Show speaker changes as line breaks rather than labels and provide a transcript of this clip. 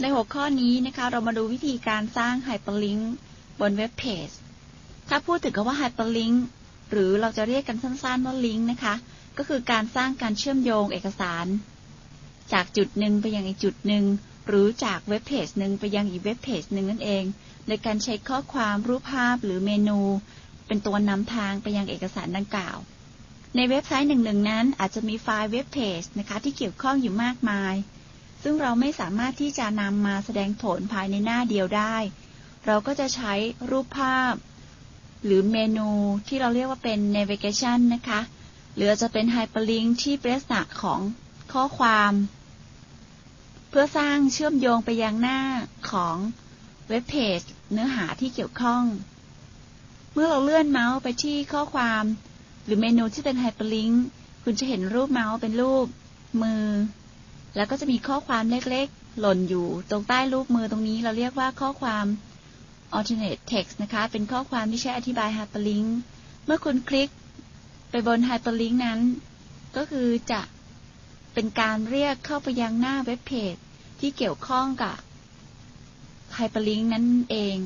ในหัวข้อนี้นะคะเรามาดูวิธีการสร้างไฮเปอร์ลิงก์บนเว็บเพจ ถ้าพูดถึงคำว่าไฮเปอร์ลิงก์หรือเราจะเรียกกันสั้นๆว่าลิงก์นะคะ ก็คือการสร้างการเชื่อมโยงเอกสาร จากจุดหนึ่งไปยังอีกจุดหนึ่งหรือจากเว็บเพจหนึ่งไปยังอีกเว็บเพจหนึ่งนั่นเองโดยการใช้ข้อความรูปภาพหรือเมนู เป็นตัวนำทางไปยังเอกสารดังกล่าว ในเว็บไซต์หนึ่งๆนั้นอาจจะมีไฟล์เว็บเพจนะคะที่เกี่ยวข้องอยู่มากมาย ซึ่งเราไม่สามารถที่จะนำมาแสดงผลภายในหน้าเดียวได้ เราก็จะใช้รูปภาพ หรือเมนูที่เราเรียกว่าเป็น navigation นะคะ หรือจะเป็น hyperlink ที่เป็นลักษณะของข้อความ เพื่อสร้างเชื่อมโยงไปยังหน้าของเว็บเพจเนื้อหาที่เกี่ยวข้อง เมื่อเราเลื่อนเมาส์ไปที่ข้อความ หรือเมนูที่เป็น hyperlink คุณจะเห็นรูปเมาส์เป็นรูป มือ แล้วก็จะมีข้อความเล็กๆ หล่นอยู่ตรงใต้รูปมือตรงนี้เราเรียกว่าข้อความ alternate text นะคะ เป็นข้อความที่ใช้อธิบาย hyperlink เมื่อคุณคลิกไปบน hyperlink นั้น ก็คือจะเป็นการเรียกเข้าไปยังหน้าเว็บเพจที่เกี่ยวข้องกับ hyperlink นั้นเอง